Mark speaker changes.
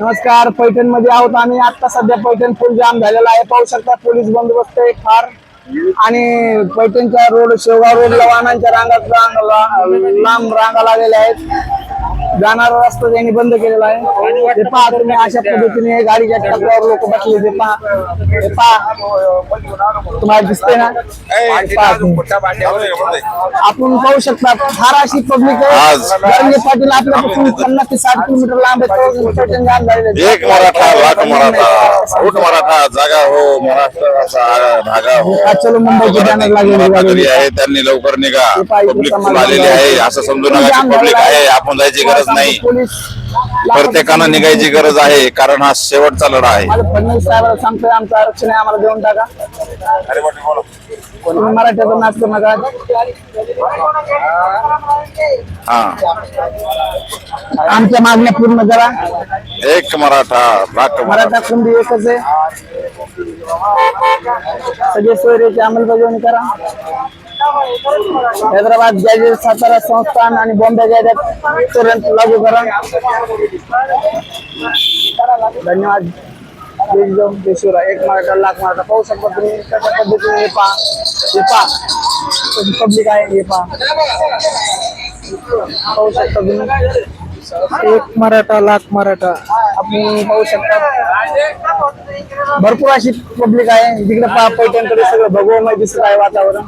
Speaker 1: नमस्कार पैठणमध्ये आहोत आम्ही. आता सध्या पैठण फुल जाम झालेला आहे. पाहू शकता पोलीस बंदोबस्त आहे फार. आणि पैठणच्या रोड शेवगाव रोडला वाहनांच्या रांगात लांब रांगा लागलेल्या आहेत. जाणारा रस्ता त्यांनी बंद केलेला आहे ते पहा तुम्ही अशा पद्धतीने गाडीच्या टप्प्यावर लोक बसले ते पहा. ते पहा. तुम्हाला दिसते ना? पहा तुम्ही. आपण पाहू शकता फार अशी पब्लिक रंगे पाटील आपल्यापासून पन्नास ते साठ किलोमीटर लांब आहे. पैठण जाम झालेलं आहे.
Speaker 2: एक मराठा लाख मराठा. उठ मराठा जागा हो महाराष्ट्राचा धागा हो.
Speaker 1: चलो मुंबईची बॅनर
Speaker 2: आहे त्यांनी लवकर निघा. पब्लिक आलेली आहे असं समजू नका पब्लिक आहे आपण जायची गरज नाही. प्रत्येकानं निघायची गरज आहे कारण हा शेवटचा लढा आहे.
Speaker 1: फडणवीस सांगतोय आमचं आरक्षण आहे आम्हाला देऊन टाका. तुम्ही मराठ्याचा नाच करू नका
Speaker 2: हा.
Speaker 1: आमच्या मागण्या पूर्ण करा.
Speaker 2: एक मराठा मराठा।
Speaker 1: कुंभी एकच आहे? करा. हैदराबाद गॅजेट सातारा संस्थान आणि बॉम्बे गॅजेट तुरंत लागू करा. धन्यवाद. जिजाऊ, एक मराठा लाख मराठा. तुम्ही कशा पद्धतीने हे पहा हे कशी पब्लिक आहे हे पहा पाहू तुम्ही. एक मराठा लाख मराठा आपण पाहू शकता. भरपूर अशी पब्लिक आहे. जिकडे पैठणकडे सगळं. भगवमय दिसत आहे वातावरण.